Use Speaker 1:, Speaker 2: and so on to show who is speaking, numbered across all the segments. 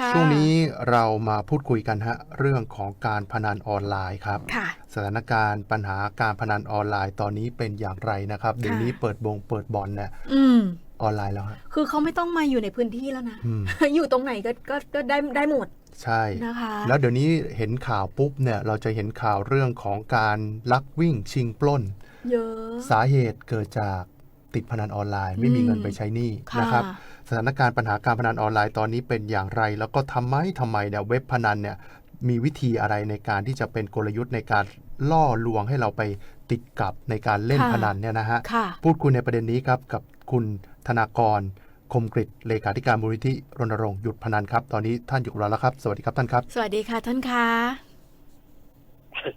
Speaker 1: ค่ะ
Speaker 2: ช่วงนี้เรามาพูดคุยกันฮะเรื่องของการพนันออนไลน์ครับ
Speaker 1: ค่ะ
Speaker 2: สถานการณ์ปัญหาการพนันออนไลน์ตอนนี้เป็นอย่างไรนะครับเดี๋ยวนี้เปิดบงเปิดบอลเนี่ย
Speaker 1: อืม
Speaker 2: ออนไลน์แล้วฮะ
Speaker 1: คือเขาไม่ต้องมาอยู่ในพื้นที่แล้วนะ
Speaker 2: อืม
Speaker 1: อยู่ตรงไหนก็ก็ก็ได้ได้หมด
Speaker 2: ใช่
Speaker 1: นะคะ
Speaker 2: แล้วเดี๋ยวนี้เห็นข่าวปุ๊บเนี่ยเราจะเห็นข่าวเรื่องของการลักวิ่งชิงปล้น
Speaker 1: เยอะ
Speaker 2: สาเหตุเกิดจากติดพนันออนไลน์ ไม่มี
Speaker 1: อืม
Speaker 2: เงินไปใช้หนี้
Speaker 1: ค่ะ
Speaker 2: นะครับ สถานการณ์ปัญหาการพนันออนไลน์ตอนนี้เป็นอย่างไร แล้วก็ทำไมทำไมเนี่ยเว็บพนันเนี่ยมีวิธีอะไรในการที่จะเป็นกลยุทธ์ในการล่อลวงให้เราไปติดกับในการเล่น
Speaker 1: ค่ะ
Speaker 2: พนันเนี่ยนะฮะ
Speaker 1: ค่ะ
Speaker 2: พูดคุยในประเด็นนี้ครับกับคุณธนากรคมกริตเลขาธิการมูลนิธิรณรงค์หยุดพนันครับ ตอนนี้ท่านอยู่กับเราแล้วครับ สวัสดีครับท่านครับ
Speaker 1: สวัสดีค่ะท่านคะ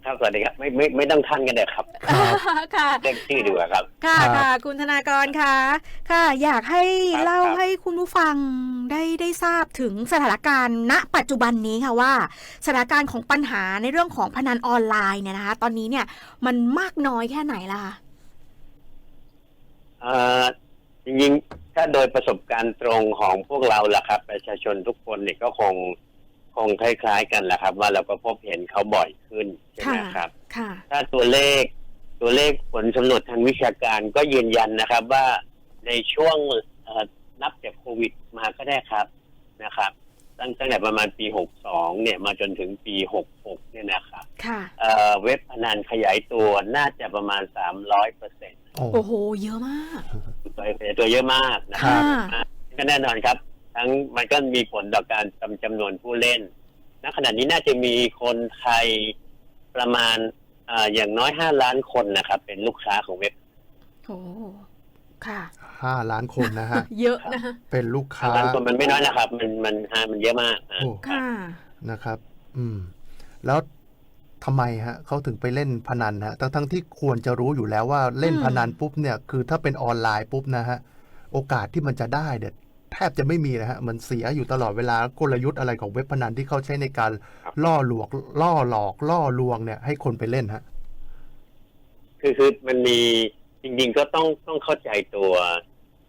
Speaker 3: ครับสวัสดีครับไม่ไม่ไม่ต้องท่านกันเลยครับ
Speaker 2: ครับ
Speaker 1: ค่ะ
Speaker 3: เรียกชื่อดีกว่าครับ
Speaker 1: ค่ะ
Speaker 2: ครับ
Speaker 1: ค่ะคุณธนากรค่ะ ค่ะ อยากให้
Speaker 3: ครับ
Speaker 1: เล่า
Speaker 3: ครับ
Speaker 1: ให้คุณผู้ฟังได้ได้ทราบถึงสถานการณ์ณปัจจุบันนี้ค่ะว่า สถานการณ์ของปัญหาในเรื่องของพนันออนไลน์เนี่ยนะคะ ตอนนี้เนี่ยมันมากน้อยแค่ไหนล่ะคะ
Speaker 3: เอ่อจริงๆถ้าโดยประสบการณ์ตรงของพวกเราล่ะครับ ประชาชนทุกคนเนี่ยก็คง คงคล้าย ๆ กันแหละครับ ว่าเราก็พบเห็นเขาบ่อยขึ้นใช่ไหมครับ
Speaker 1: ค่ะ
Speaker 3: ถ้าตัวเลขตัวเลขผลสำรวจทางวิชาการก็ยืนยันนะครับว่าในช่วงเอ่อนับจากโควิดมาก็ได้ครับนะครับ ตั้งตั้งแต่ประมาณปี 62 เนี่ยมาจนถึงปี 66 เนี่ยนะครับ
Speaker 1: ค่ะ
Speaker 3: เอ่อเว็บพนันขยายตัวน่าจะประมาณ 300เปอร์เซ็นต์
Speaker 2: โอ้
Speaker 1: โอ้โห เยอะมาก
Speaker 3: ตัวขยายตัวเยอะมากนะค
Speaker 1: ค่ะ
Speaker 3: รับก็แน่นอนครับ ทั้งมันก็มีผลต่อการจำจำนวนผู้เล่น ณ ขณะนี้น่าจะมีคนไทยประมาณอ่าอย่างน้อย5ล้านคนนะครับ เป็นลูกค้าของเว็บ
Speaker 1: โอ้ค่ะ
Speaker 2: ห้าล้านคนนะฮะ
Speaker 1: เยอะนะคะ
Speaker 2: เป็นลูกค้า
Speaker 3: 5ล้านคนมันไม่น้อยนะครับ มันมันฮะมันเยอะมากอะ
Speaker 2: โอ้
Speaker 1: ค่ะ
Speaker 2: นะครับ อืม แล้วทำไมฮะเขาถึงไปเล่นพนันฮะทั้งทั้งที่ควรจะรู้อยู่แล้วว่าเล่น
Speaker 1: อืม
Speaker 2: พนันปุ๊บเนี่ย คือถ้าเป็นออนไลน์ปุ๊บนะฮะ โอกาสที่มันจะได้เนี่ย แทบจะไม่มีนะฮะมันเสียอยู่ตลอดเวลากลยุทธ์อะไรของเว็บพนันที่เขาใช้ในการล่อลวงล่อหลอก ล่อลวงเนี่ย ให้คนไปเล่นฮะ
Speaker 3: คือคือมันมีจริงๆก็ต้องต้องเข้าใจตัว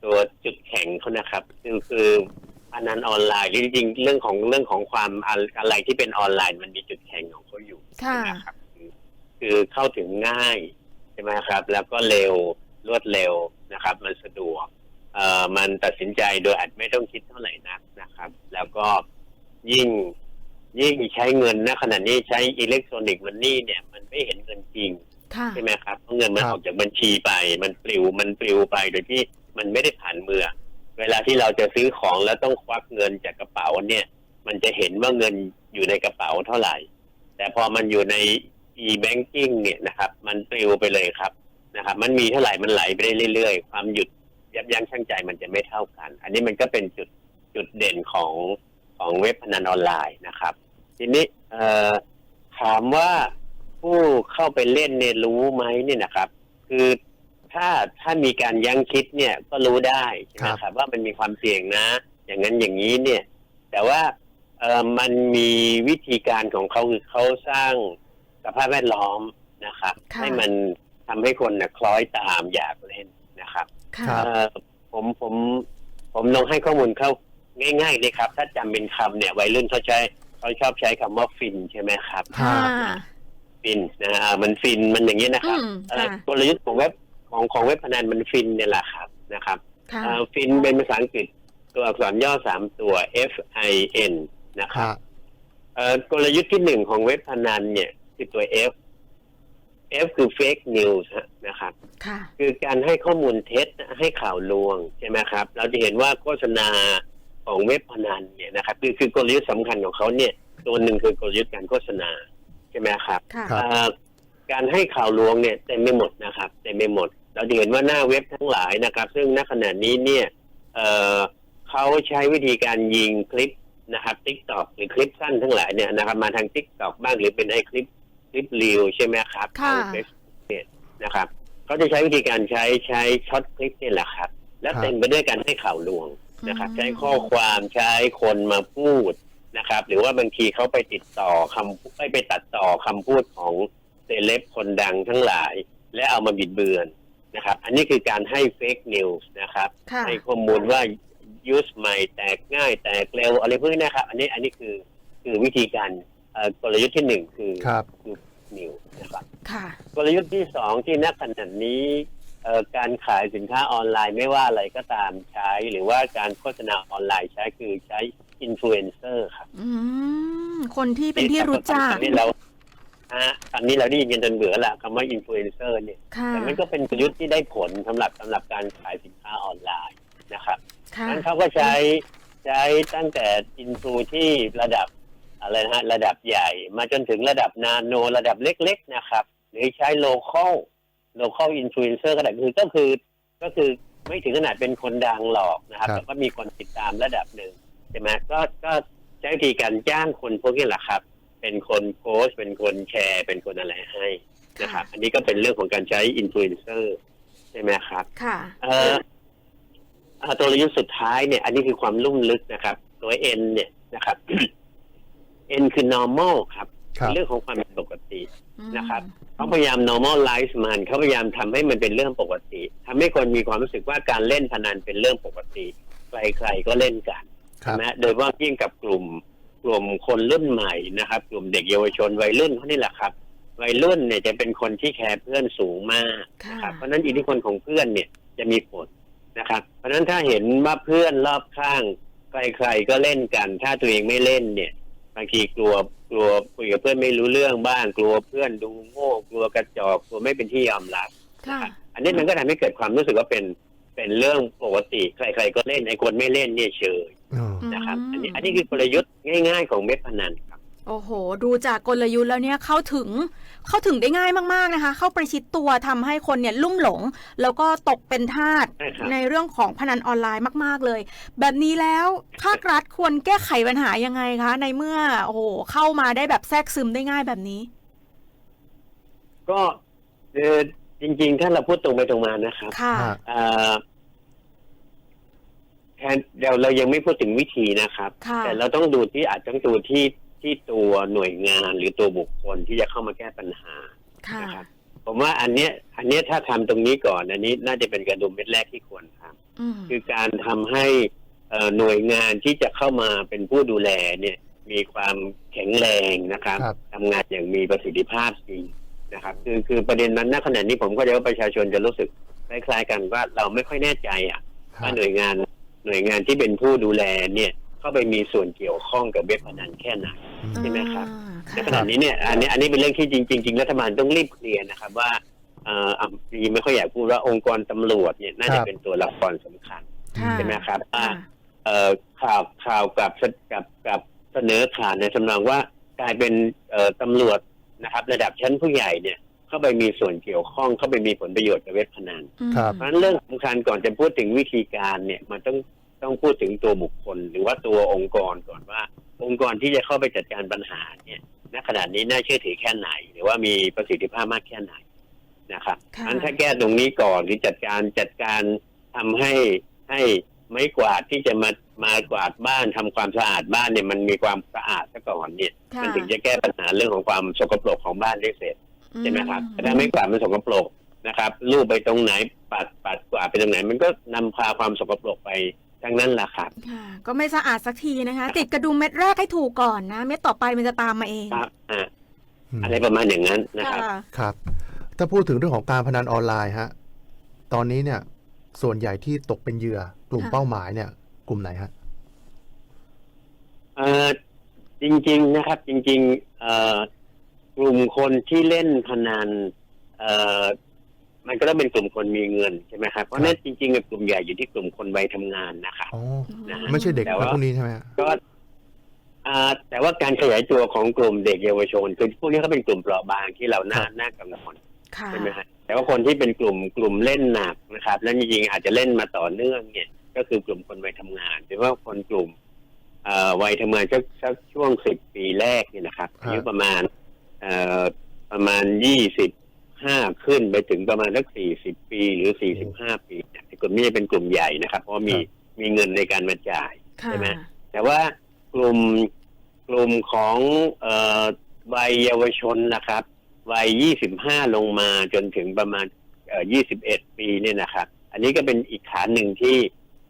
Speaker 3: ตัวจุดแข็งเขานะครับ คือคือพนันออนไลน์หรือจริงๆเรื่องของเรื่องของความอะอะไรที่เป็นออนไลน์มันมีจุดแข็งของเขาอยู่
Speaker 1: ค่ะ
Speaker 3: นะครับคือคือเข้าถึงง่ายใช่ไหมครับ แล้วก็เร็วรวดเร็วนะครับ มันสะดวก เอ่อมันตัดสินใจโดยอาจไม่ต้องคิดเท่าไหร่นักนะครับ แล้วก็ยิ่งยิ่งใช้เงินนะขณะนี้ใช้อิเล็กทรอนิกส์มันนี่เนี่ย มันไม่เห็นเงินจริง
Speaker 1: ค่ะ
Speaker 3: ใช่ไหมครับเพราะเงินมัน
Speaker 2: ครับ
Speaker 3: ออกจากบัญชีไป มันปลิวมันปลิวไปโดยที่มันไม่ได้ผ่านมือ เวลาที่เราจะซื้อของแล้วต้องควักเงินจากกระเป๋าเนี่ย มันจะเห็นว่าเงินอยู่ในกระเป๋าเท่าไหร่ แต่พอมันอยู่ใน e-banking เนี่ยนะครับ มันปลิวไปเลยครับนะครับ มันมีเท่าไหร่มันไหลไปได้เรื่อยๆ ความหยุด ยับยั้งชั่งใจมันจะไม่เท่ากัน อันนี้มันก็เป็นจุดจุดเด่นของของเว็บพนันออนไลน์นะครับ ทีนี้เอ่อถามว่าผู้เข้าไปเล่นเนี่ยรู้ไหมเนี่ยนะครับ คือถ้าถ้ามีการยั้งคิดเนี่ยก็รู้ได้ใช่ไหมครับ ว่ามันมีความเสี่ยงนะ อย่างนั้นอย่างนี้เนี่ย แต่ว่าเออมันมีวิธีการของเขาคือเขาสร้างสภาพแวดล้อมนะครับ
Speaker 1: ค่ะ
Speaker 3: ให้มันทำให้คนน่ะคล้อยตามอยากเล่นนะครับ
Speaker 1: ค่ะ
Speaker 2: ครับ
Speaker 3: เอ่อผมผมผมลองให้ข้อมูลเข้าง่ายๆเลยครับ ถ้าจำเป็นคำเนี่ยวัยรุ่นเขาใช้เขาชอบใช้คำว่าฟินใช่ไหมครับ
Speaker 1: ค่ะ
Speaker 3: ฟินนะฮะมันฟินมันอย่างนี้นะครับ
Speaker 1: อืม
Speaker 3: เอ่อ
Speaker 1: ค่ะ
Speaker 3: กลยุทธ์ของเว็บของของเว็บพนันมันฟินเนี่ยแหละครับนะครับ
Speaker 1: ค่ะ
Speaker 3: เอ่อฟินเป็นภาษาอังกฤษตัวอักษรย่อสามตัว F I N นะค
Speaker 2: ครับรับ
Speaker 3: เอ่อกลยุทธ์ที่หนึ่งของเว็บพนันเนี่ยคือตัว F F คือ fake news ฮะนะครับ
Speaker 1: ค่ะ
Speaker 3: คือการให้ข้อมูลเท็จให้ข่าวลวงใช่ไหมครับ เราจะเห็นว่าโฆษณาของเว็บพนันเนี่ยนะครับคือคือกลยุทธ์สำคัญของเขาเนี่ยตัวหนึ่งคือกลยุทธ์การโฆษณาใช่ไหมครับ
Speaker 1: ค่ะ
Speaker 2: ครับ
Speaker 3: เอ่อการให้ข่าวลวงเนี่ยเต็มไม่หมดนะครับเต็มไม่หมด เราจะเห็นว่าหน้าเว็บทั้งหลายนะครับ ซึ่งณขณะนี้เนี่ยเอ่อเขาใช้วิธีการยิงคลิปนะครับทิกตอกหรือคลิปสั้นทั้งหลายเนี่ยนะครับมาทางทิกตอกบ้างหรือเป็นไอคลิปคลิปรีวใช่ไหมครับ
Speaker 1: ค่ะ
Speaker 3: ทางเฟซเนี่ยนะครับ เขาจะใช้วิธีการใช้ใช้ช็อตคลิปนี่แหละครับ และ
Speaker 2: ครับ
Speaker 3: เต็มไปด้วยการให้ข่าวลวงนะครับ
Speaker 1: อืม
Speaker 3: ใช้ข้อความใช้คนมาพูดนะครับ หรือว่าบางทีเขาไปติดต่อคำไปไปตัดต่อคำพูดของเซเลบคนดังทั้งหลาย และเอามาบิดเบือนนะครับ อันนี้คือการให้เฟกนิวส์นะครับ
Speaker 1: ค่ะ
Speaker 3: ให้ข้อมูลว่า misuse ใหม่แตกง่ายแตกเร็วอะไรพวกนี้นะครับ อันนี้อันนี้คือคือวิธีการเอ่อกลยุทธ์ที่หนึ่งคือ
Speaker 2: ครับ
Speaker 3: นิวนะครับ
Speaker 1: ค่ะ
Speaker 3: กลยุทธ์ที่สองที่นักขนาดนี้เอ่อการขายสินค้าออนไลน์ไม่ว่าอะไรก็ตามใช้ หรือว่าการโฆษณาออนไลน์ใช้คือใช้อินฟลูเอนเซอร์ครับ
Speaker 1: อืมคนที่เป็นที่รู้จัก
Speaker 3: ตอนนี้เราฮะตอนนี้เราได้ยินกันจนเบื่อละคำว่าอินฟลูเอนเซอร์เนี่ย
Speaker 1: ค่ะ
Speaker 3: แต่มันก็เป็นกลยุทธ์ที่ได้ผลสำหรับสำหรับการขายสินค้าออนไลน์นะครับ
Speaker 1: ค่ะ
Speaker 3: นั้นเขาก็ใช้ใช้ตั้งแต่อินฟลูที่ระดับ อะไรนะฮะระดับใหญ่ มาจนถึงระดับนาโนระดับเล็ก ๆ นะครับ หรือใช้โลเคอลโลเคอลอินฟลูเอนเซอร์ก็ได้คือก็คือก็คือไม่ถึงขนาดเป็นคนดังหรอกนะครับ
Speaker 2: ครับ
Speaker 3: แต่ก็มีคนติดตามระดับหนึ่งใช่ไหมก็ก็ใช้วิธีการจ้างคนพวกนี้แหละครับ เป็นคนโพสต์ เป็นคนแชร์ เป็นคนอะไรให้นะครับ อันนี้ก็เป็นเรื่องของการใช้อินฟลูเอนเซอร์ใช่ไหมครับ
Speaker 1: ค่ะ
Speaker 3: เอ่อเอ่อตัวระยุทธ์สุดท้ายเนี่ย อันนี้คือความลุ่มลึกนะครับ ตัว N เนี่ยนะครับ N คือ normal ครับ
Speaker 2: ครับ
Speaker 3: เรื่องของความปกติ
Speaker 1: อืม
Speaker 3: นะครับเขาพยายาม normalize มันเขาพยายามทำให้มันเป็นเรื่องปกติทำให้คนมีความรู้สึกว่าการเล่นพนันเป็นเรื่องปกติ ใครๆก็เล่นกัน
Speaker 2: ครับ
Speaker 3: นะโดยเฉพาะยิ่งกับกลุ่มกลุ่มคนรุ่นใหม่นะครับ กลุ่มเด็กเยาวชนวัยรุ่นเขานี่แหละครับ วัยรุ่นเนี่ยจะเป็นคนที่แคร์เพื่อนสูงมาก
Speaker 1: ค่ะ
Speaker 3: นะครับเพราะฉะนั้นอิทธิพลของเพื่อนเนี่ยจะมีผลนะครับ เพราะฉะนั้นถ้าเห็นว่าเพื่อนรอบข้าง ใครๆก็เล่นกัน ถ้าตัวเองไม่เล่นเนี่ย บางทีกลัวกลัวคุยกับเพื่อนไม่รู้เรื่องบ้าง กลัวเพื่อนดูโง่กลัวกระจอกกลัวไม่เป็นที่ยอมรับ
Speaker 1: ค่ะ
Speaker 3: อันนี้มันก็ทำให้เกิดความรู้สึกว่าเป็นเป็นเรื่องปกติใคร ๆ ก็เล่นไอ้คนไม่เล่นเนี่ยเฉย
Speaker 2: อืม
Speaker 3: นะครับ
Speaker 1: อืม
Speaker 3: อันนี้อันนี้คือกลยุทธ์ง่าย ๆ ของเว็บพนันครับ
Speaker 1: โอ้โห ดูจากกลยุทธ์แล้วเนี่ยเข้าถึงเข้าถึงได้ง่ายมากๆนะคะ เข้าประชิดตัวทำให้คนเนี่ยลุ่มหลง แล้วก็ตกเป็นทาส
Speaker 3: ใช่ครับ
Speaker 1: ในเรื่องของพนันออนไลน์มาก ๆเลย แบบนี้แล้วภาครัฐควรแก้ไขปัญหายังไงคะ ในเมื่อโอ้โหเข้ามาได้แบบแทรกซึมได้ง่ายแบบนี้
Speaker 3: ก็เออจริง ๆ ถ้าเราพูดตรงไปตรงมานะครับ
Speaker 1: ค่ะ
Speaker 2: ฮะ
Speaker 3: เอ่อแทนเดี๋ยวเรายังไม่พูดถึงวิธีนะครับ
Speaker 1: ค่ะ
Speaker 3: แต่เราต้องดูที่อาจจะต้องดูที่ ที่ตัวหน่วยงานหรือตัวบุคคลที่จะเข้ามาแก้ปัญหา
Speaker 1: ค่ะ
Speaker 3: นะครับผมว่าอันเนี้ยอันเนี้ยถ้าทำตรงนี้ก่อน อันนี้น่าจะเป็นกระดุมเม็ดแรกที่ควรทำ
Speaker 1: อืม
Speaker 3: คือการทำให้เอ่อหน่วยงานที่จะเข้ามาเป็นผู้ดูแลเนี่ยมีความแข็งแรงนะครับ
Speaker 2: ครับ
Speaker 3: ทำงานอย่างมีประสิทธิภาพจริงนะครับ คือคือประเด็นนั้นณขณะนี้ผมก็จะว่าประชาชนจะรู้สึกคล้ายๆกันว่าเราไม่ค่อยแน่ใจอะ
Speaker 2: ครั
Speaker 3: ว่า
Speaker 2: บ
Speaker 3: หน่วยงานหน่วยงานที่เป็นผู้ดูแลเนี่ย เข้าไปมีส่วนเกี่ยวข้องกับเว็บพนันแค่ไหน ใช่ไหมครับ
Speaker 1: อ่า
Speaker 3: ใน
Speaker 1: ค่ะ
Speaker 3: ขณะนี้เนี่ยอันนี้อันนี้เป็นเรื่องที่จริงๆจริงๆรัฐบาลต้องรีบเคลียร์นะครับว่าเอ่ออะจริงๆไม่ค่อยอยากพูดว่าองค์กรตำรวจเนี่ยน่า
Speaker 2: ค
Speaker 3: จะ
Speaker 2: รับ
Speaker 3: เป็นตัวละครสำคัญ
Speaker 1: ค่ะ
Speaker 3: ใช่ไหมครับว่า
Speaker 1: ค่ะ
Speaker 3: เอ่อข่าวข่าวกับกับกับเสนอข่าวในสำนองว่ากลายเป็นเอ่อตำรวจนะครับ ระดับชั้นผู้ใหญ่เนี่ยเข้าไปมีส่วนเกี่ยวข้องเข้าไปมีผลประโยชน์กับเว็บพนัน
Speaker 1: อืม
Speaker 2: ครับ
Speaker 3: เพราะฉะนั้นเรื่องสำคัญก่อนจะพูดถึงวิธีการเนี่ยมันต้อง ต้องพูดถึงตัวบุคคล หรือว่าตัวองค์กรก่อนว่า องค์กรที่จะเข้าไปจัดการปัญหาเนี่ยณขณะนี้น่าเชื่อถือแค่ไหน หรือว่ามีประสิทธิภาพมากแค่ไหนนะครับ
Speaker 1: ค่ะ
Speaker 3: อันถ้าแก้ตรงนี้ก่อนหรือจัดการจัดการทำให้ให้ไม้กวาดที่จะมามากวาดบ้านทำความสะอาดบ้านเนี่ยมันมีความสะอาดซะก่อนเนี่ย
Speaker 1: ค่ะ
Speaker 3: มันถึงจะแก้ปัญหาเรื่องของความสกปรกของบ้านได้เสร็จใช่ไหมครับ
Speaker 1: อื
Speaker 3: แต่ถ้าไม่กวาดมันสกปรกนะครับลูบไปตรงไหนปัดปัดกวาดไปตรงไหน มันก็นำพาความสกปรกไป ทั้งนั้นแหละครับ
Speaker 1: ค่ะก็ไม่สะอาดสักทีนะคะ ติดกระดุมเม็ดแรกให้ถูกก่อนนะ เม็ดต่อไปมันจะตามมาเอง
Speaker 3: ครับอ่า
Speaker 2: อืม
Speaker 3: อะไรประมาณอย่างนั้นนะครับ
Speaker 1: ค่ะ
Speaker 2: ครับ ถ้าพูดถึงเรื่องของการพนันออนไลน์ฮะ ตอนนี้เนี่ย ส่วนใหญ่ที่ตกเป็นเหยื่อกลุ่ม
Speaker 1: ค่ะ
Speaker 2: เป้าหมายเนี่ย กลุ่มไหนฮะ
Speaker 3: เอ่อจริง ๆนะครับ จริง ๆ เอ่อกลุ่มคนที่เล่นพนันเอ่อ มันก็ต้องเป็นกลุ่มคนมีเงินใช่ไหมครับเพราะฉะนั้นจริงๆกับกลุ่มใหญ่อยู่ที่กลุ่มคนวัยทำงานนะครับ
Speaker 2: อ๋อ
Speaker 3: นะฮะ
Speaker 2: ไม่ใช่เด็ก
Speaker 3: แต่
Speaker 2: อะไร
Speaker 3: ว่า
Speaker 2: พวกนี้ใช่ไหมฮะ
Speaker 3: ก็อ่าแต่ว่าการขยายตัวของกลุ่มเด็กเยาวชนคือพวกนี้เขาเป็นกลุ่มเปราะบางที่เราน่า
Speaker 2: ครับ
Speaker 3: น่ากังวล
Speaker 1: ค่ะ
Speaker 3: ใช่ไหมฮะแต่ว่าคนที่เป็นกลุ่มกลุ่มเล่นหนักนะครับ แล้วจริงๆอาจจะเล่นมาต่อเนื่องเนี่ย ก็คือกลุ่มคนวัยทำงานหรือว่าคนกลุ่มเอ่อวัยทำงานสักสักช่วงสิบปีแรกเนี่ยนะครับ
Speaker 2: ครับ
Speaker 3: อายุประมาณเอ่อประมาณยี่สิบ ห้าขึ้นไปถึงประมาณสักสี่สิบปีหรือสี่สิบห้าปีเนี่ยไอ้กลุ่มนี้จะเป็นกลุ่มใหญ่นะครับ เพราะว่ามีมีเงินในการมาจ่าย
Speaker 1: ค่ะ
Speaker 3: ใช่ไหมแต่ว่ากลุ่มกลุ่มของเอ่อวัยเยาวชนนะครับวัย 25 ลงมาจนถึงประมาณเอ่อ21 ปีเนี่ยนะครับ อันนี้ก็เป็นอีกขาหนึ่งที่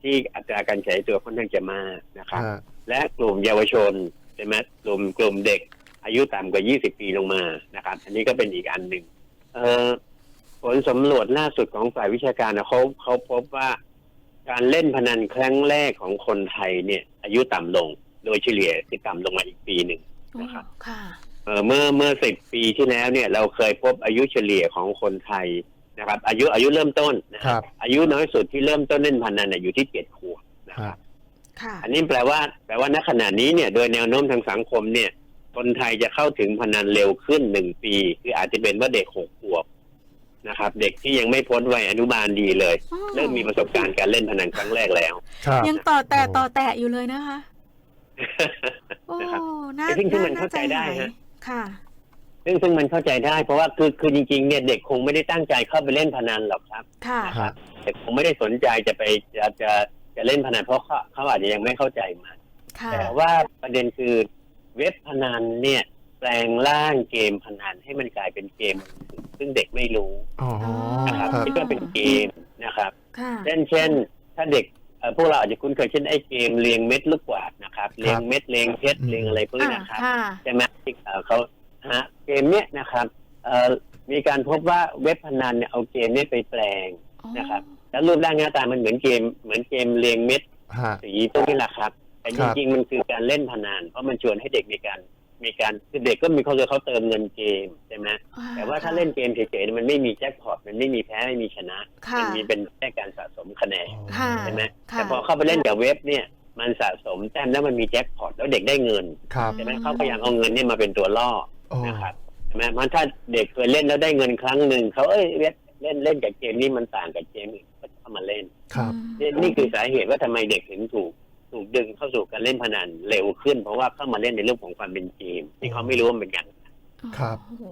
Speaker 3: ทที่อัตราการใช้ตัวค่อนข้างจะมากนะครับ
Speaker 2: ฮะ
Speaker 3: และกลุ่มเยาวชนใช่ไหมกลุ่มกลุ่มเด็กอายุต่ำกว่า 20 ปีลงมานะครับ อันนี้ก็เป็นอีกอันหนึ่งเอ่อ ผลสำรวจล่าสุดของฝ่ายวิชาการนะเขาเขาพบว่าการเล่นพนันครั้งแรกของคนไทยเนี่ย อายุต่ำลง โดยเฉลี่ยคือต่ำลงมาอีกปีหนึ่งนะครับ
Speaker 1: ค่ะ
Speaker 3: เอ่อเมื่อเมื่อสิบปีที่แล้วเนี่ย เราเคยพบอายุเฉลี่ยของคนไทยนะครับ อายุอายุเริ่มต้นนะค
Speaker 2: ครั
Speaker 3: รับบอายุน้อยสุดที่เริ่มต้นเล่นพนันเนี่ยอยู่ที่เจ็ดขวบนะครับ
Speaker 1: ค่ะ
Speaker 3: อันนี้แปลว่า แปลว่าณขณะนี้เนี่ย โดยแนวโน้มทางสังคมเนี่ย คนไทยจะเข้าถึงพนันเร็วขึ้นหนึ่งปี คืออาจจะเป็นว่าเด็กหกขวบนะครับ เด็กที่ยังไม่พ้นวัยอนุบาลดีเลย
Speaker 1: อืม
Speaker 3: เริ่มมีประสบการณ์การเล่นพนันครั้งแรกแล้ว
Speaker 2: ครับ
Speaker 1: ยังต่อแต่
Speaker 2: โอ้
Speaker 1: ต่อแต่อยู่เลยนะคะ โอ้
Speaker 3: นะครับ
Speaker 1: น่า
Speaker 3: ไอ้ซึ่งซึ่งมัน
Speaker 1: น่
Speaker 3: เข้าใจได้
Speaker 1: หย
Speaker 3: ฮะ
Speaker 1: ค่ะ
Speaker 3: ซึ่งซึ่งมันเข้าใจได้เพราะว่าคือคือจริงๆเนี่ยเด็กคงไม่ได้ตั้งใจเข้าไปเล่นพนันหรอกครับ
Speaker 1: ค่ะ
Speaker 3: นะครับเด็กคงไม่ได้สนใจจะไปจะจะจะเล่นพนันเพราะเขาเขาอาจจะยังไม่เข้าใจมัน
Speaker 1: ค่ะ
Speaker 3: แต่ว่าประเด็นคือ เว็บพนันเนี่ย แปลงร่างเกมพนันให้มันกลายเป็นเกม ซึ่งเด็กไม่รู้
Speaker 2: อ๋อ
Speaker 3: นะครับ
Speaker 2: ครับ
Speaker 3: คิดว่าเป็นเกมนะครับ
Speaker 1: ค่ะ
Speaker 3: เช่นเช่น ถ้าเด็กเอ่อพวกเราอาจจะคุ้นเคยเช่นไอ้เกมเรียงเม็ดลูกกวาดนะครับเรียงเม็ดเรียงเพชร
Speaker 2: อืม
Speaker 3: เรียงอะไรพวกนี้
Speaker 1: อ่า
Speaker 3: นะครับ
Speaker 1: ค่ะ
Speaker 3: ใช่ไหมที่เอ่อเขาฮะเกมเนี้ยนะครับเอ่อมีการพบว่าเว็บพนันเนี่ยเอาเกมเนี้ยไปแปลง นะครับ แล้วรูปร่างหน้าตามันเหมือนเกม เหมือนเกมเรียงเม็ด
Speaker 2: ฮะ
Speaker 3: สีพวกนี้แหละครับ แต่
Speaker 2: ค
Speaker 3: จ
Speaker 2: รับ
Speaker 3: ริงๆมันคือการเล่นพนันเพราะมันชวนให้เด็กมีการมีการคือเด็กก็มีเขาเลยเขาเติมเงินเกมใช่ไหม
Speaker 1: อ่
Speaker 3: แต่ว่าถ้าเล่นเกมเฉยๆเนี่ยมันไม่มีแจ็คพอตมันไม่มีแพ้ไม่มีชนะ
Speaker 1: ค่ะ
Speaker 3: มัมีเป็นแค่การสะสมคะแนน
Speaker 1: ค่ะ
Speaker 3: ใช่ไหม
Speaker 1: ค่ะ
Speaker 3: แต่พอเข้าไปเล่นกับเว็บเนี่ยมันสะสมแต้มแล้วมันมีแจ็คพอตแล้วเด็กได้เงิน
Speaker 2: ครับ
Speaker 3: ใช่ไหมเขาพยายามเอาเงินเนี่ยมาเป็นตัวล่อ
Speaker 2: โอ้
Speaker 3: นะครับใช่ไหมเพราะถ้าเด็กเคยเล่นแล้วได้เงินครั้งหนึ่งเขาเอ้ยเว็บเล่นเล่นกับเกมนี้มันต่างกับเกมอื่นก็เข้ามาเล่น
Speaker 2: ครับ
Speaker 3: นี่นี่คือสาเหตุว่าทำไมเด็กถึงถูกถูก ดึงเข้าสู่การเล่นพนันเร็วขึ้น เพราะว่าเข้ามาเล่นในเรื่องของความเป็นเกมที่เขาไม่รู้ว่ามันเป็นการ
Speaker 2: ครับ
Speaker 1: โ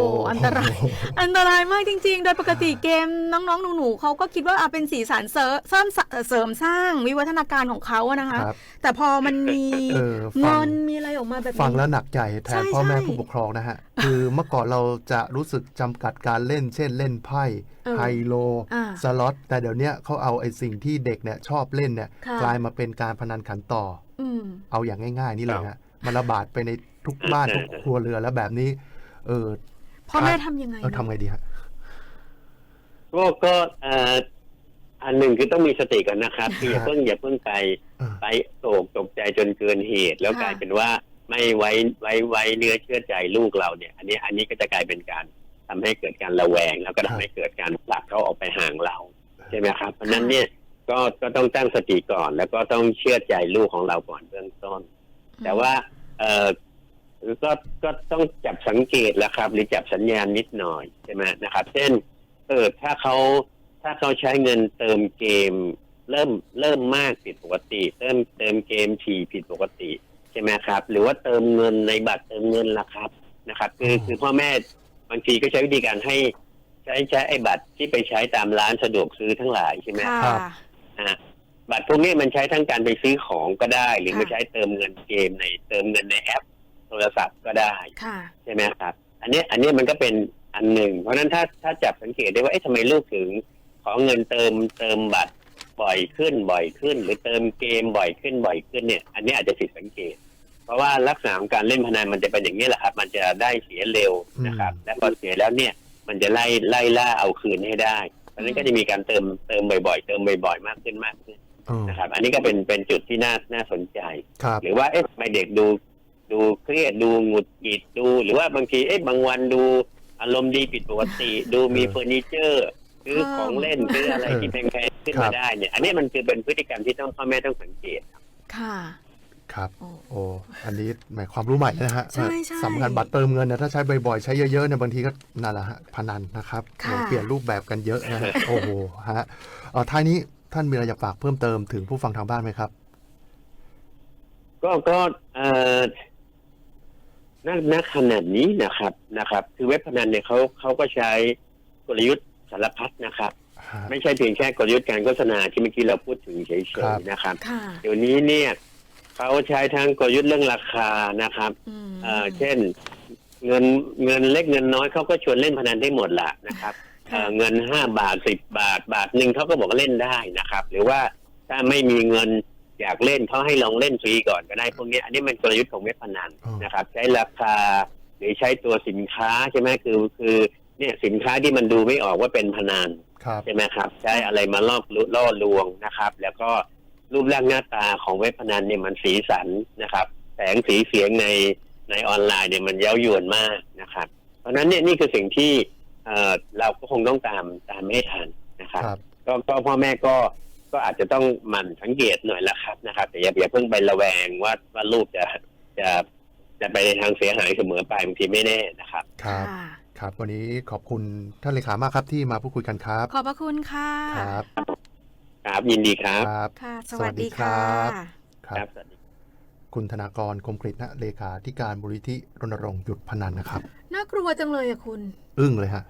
Speaker 1: อ้
Speaker 2: โอ้
Speaker 1: โห
Speaker 2: โห
Speaker 1: อันตราย อันตรายมากจริง ๆ โดยปกติเกมน้องๆหนูๆเขาก็คิดว่าอะเป็นสีสันเสริมเสริมเสริมสร้างวิวัฒนาการของเขาอะนะคะ
Speaker 2: ครับ
Speaker 1: แต่พอมันมี
Speaker 2: เออฟั
Speaker 1: เงิ
Speaker 2: ง
Speaker 1: นมีอะไรออกมาแบบนี้
Speaker 2: ฟังแล้วหนักใจแท
Speaker 1: ใช่
Speaker 2: นพ่อแม่
Speaker 1: ใช่
Speaker 2: ผู้ปกครองนะฮะ คือเมื่อก่อนเราจะรู้สึกจำกัดการเล่น เช่นเล่นไพ่
Speaker 1: เออ
Speaker 2: ไฮโล
Speaker 1: อ่า
Speaker 2: สล็อต แต่เดี๋ยวเนี้ยเขาเอาไอ้สิ่งที่เด็กเนี่ยชอบเล่นเนี่ย
Speaker 1: ค่ะ
Speaker 2: กลายมาเป็นการพนันขันต่อ
Speaker 1: อืม
Speaker 2: เอาอย่างง่าย ๆ นี่เลย
Speaker 3: ครั
Speaker 2: ฮะ
Speaker 3: บ
Speaker 2: มันระบาดไปในทุกบ้าน ทุกครัวเรือนแล้วแบบนี้ เออ
Speaker 1: พ่อแม่ทำยังไง
Speaker 2: เออทำไงดีฮะ
Speaker 3: ก็ก็เอ่ออันหนึ่งคือต้องมีสติก่อนนะครับคืออย่าเพิ่งอย่าเพิ่งไป
Speaker 2: เออ
Speaker 3: ไปโศกตกใจจนเกินเหตุ แล้วกลายเป็นว่าไม่ไว้ไว้ไว้เนื้อเชื่อใจลูกเราเนี่ย อันนี้อันนี้ก็จะกลายเป็นการทำให้เกิดการระแวง แล้วก็ทำให้เกิดการผลักเขาออกไปห่างเราใช่ไหมครับ เพราะฉะนั้นเนี่ยก็ก็ต้องตั้งสติก่อน แล้วก็ต้องเชื่อใจลูกของเราก่อนเบื้องต้น แต่ว่าเออ ก็ก็ต้องจับสังเกตแล้วครับ หรือจับสัญญาณนิดหน่อยใช่ไหมนะครับ เช่นเออถ้าเขาถ้าเขาใช้เงินเติมเกม เริ่มเริ่มมากผิดปกติ เริ่มเติมเกมถี่ผิดปกติใช่ไหมครับ หรือว่าเติมเงินในบัตรเติมเงินล่ะครับนะครับคือ
Speaker 2: อืม
Speaker 3: คือพ่อแม่บางทีก็ใช้วิธีการให้ใช้ใช้ไอ้บัตรที่ไปใช้ตามร้านสะดวกซื้อทั้งหลายใช่ไหม
Speaker 1: ค่ะ
Speaker 2: ครับ
Speaker 3: อะบัตรพวกนี้มันใช้ทั้งการไปซื้อของก็ได้ หรือ
Speaker 1: ค่ะ
Speaker 3: มาใช้เติมเงินเกมในเติมเงินในแอป โทรศัพท์ก็ได้
Speaker 1: ค่ะ
Speaker 3: ใช่ไหมครับ อันเนี้ยอันเนี้ยมันก็เป็นอันหนึ่ง เพราะฉะนั้นถ้าถ้าจับสังเกตได้ว่าเอ๊ะทำไมลูกถึง ขอเงินเติมเติมบัตรบ่อยขึ้นบ่อยขึ้น หรือเติมเกมบ่อยขึ้นบ่อยขึ้นเนี่ย อันเนี้ยอาจจะผิดสังเกต เพราะว่าลักษณะของการเล่นพนันมันจะเป็นอย่างนี้แหละครับ มันจะได้เสียเร็วนะครับ และพอเสียแล้วเนี่ย มันจะไล่ไล่ล่าเอาคืนให้ได้เพราะฉะนั้นก็จะมีการเติมเติมบ่อยๆ เติมบ่อยๆ มากขึ้นมากขึ้น
Speaker 2: เออ
Speaker 3: นะครับ อันนี้ก็เป็นเป็นจุดที่น่าน่าสนใจ
Speaker 2: ครับ
Speaker 3: หรือว่าเอ๊ะทำไมเด็กดู ดูเครียดดูหงุดหงิดดู หรือว่าบางทีเอ๊ะบางวันดูอารมณ์ดีผิดปกติ ดูมีเฟอร์นิเจอร์ซื้อของเล่นซื้ออะไรที่แพงๆขึ้น
Speaker 2: ครั
Speaker 3: มา
Speaker 2: บ
Speaker 3: ได้เนี่ยอันนี้มันคือเป็นพฤติกรรมที่ต้องพ่อแม่ต้องสังเกต
Speaker 1: ค่ะ
Speaker 2: ครับ
Speaker 1: โอ้
Speaker 2: โอ้อันนี้หมายความรู้ใหม่เลยนะฮะ
Speaker 1: ใช่ใช่
Speaker 2: สำคัญบัตรเติมเงินเนี่ยถ้าใช้บ่อยๆ ใช้เยอะๆเนี่ยบางทีก็นั่นแหละฮะพนันนะครับ
Speaker 1: ค่ะ
Speaker 2: โอ้เปลี่ยนรูปแบบกันเยอะนะฮะโอ้โหฮะเอ่อท้ายนี้ท่านมีอะไรอยากฝากเพิ่มเติมถึงผู้ฟังทางบ้านไหมครับ
Speaker 3: ก็ก็เอ่อ ณณขนาดนี้นะครับนะครับ คือเว็บพนันเนี่ยเขาเขาก็ใช้กลยุทธ์สารพัดนะครับ
Speaker 2: ฮะ
Speaker 3: ไม่ใช่เพียงแค่กลยุทธ์การโฆษณาที่เมื่อกี้เราพูดถึงเฉ
Speaker 2: ครับ
Speaker 3: ยๆนะครับ
Speaker 1: ค่ะ
Speaker 3: เดี๋ยวนี้เนี่ยเขาใช้ทั้งกลยุทธ์เรื่องราคานะครับ
Speaker 1: อืม
Speaker 3: เอ่อเช่น เงินเงินเล็กเงินน้อยเขาก็ชวนเล่นพนันได้หมดละนะครับเอ่
Speaker 1: ค่ะ
Speaker 3: อเงินห้าบาทสิบบาทบาทหนึ่งเขาก็บอกว่าเล่นได้นะครับ หรือว่าถ้าไม่มีเงิน อยากเล่นเขาให้ลองเล่นฟรีก่อนก็ได้พวกเนี้ยอันนี้มันกลยุทธ์ของเว็บพนัน
Speaker 2: อ๋อ
Speaker 3: นะครับ ใช้ราคาหรือใช้ตัวสินค้าใช่ไหมคือคือเนี่ยสินค้าที่มันดูไม่ออกว่าเป็นพนัน
Speaker 2: ครับ
Speaker 3: ใช่ไหมครับ ใช้อะไรมาล่อล่อลวงนะครับ แล้วก็รูปร่างหน้าตาของเว็บพนันเนี่ยมันสีสันนะครับ แสงสีเสียงในในออนไลน์เนี่ยมันเย้ายวนมากนะครับ เพราะฉะนั้นเนี่ยนี่คือสิ่งที่เอ่อเราก็คงต้องตามตามให้ทันนะครับ
Speaker 2: ครับ
Speaker 3: ก็ก็พ่อแม่ก็ ก็อาจจะต้องหมั่นสังเกตหน่อยละครับนะครับแต่อย่าอย่าเพิ่งไประแวงว่าว่าลูกจะจะจะไปในทางเสียหายเสมอไปบางทีไม่แน่นะครับ
Speaker 2: ครับ
Speaker 1: ค่ะ
Speaker 2: ครับ วันนี้ขอบคุณท่านเลขามากครับที่มาพูดคุยกันครับ
Speaker 1: ขอบพระคุณค่ะ
Speaker 2: ครับ
Speaker 3: ครับยินดีครับ
Speaker 2: ครับ
Speaker 1: ค่ะส
Speaker 2: สวั
Speaker 1: วัส
Speaker 2: สดี
Speaker 1: ดี
Speaker 2: ครั
Speaker 1: ค่ะ
Speaker 2: บค
Speaker 3: ค
Speaker 2: รั
Speaker 3: รับ บสวัสดี
Speaker 2: คุณธนากรคมกริตนะเลขาธิการบริธิรณรงค์หยุดพนันนะครับ
Speaker 1: น่ากลัวจังเลยอะคุณ
Speaker 2: อึ้งเลยฮะ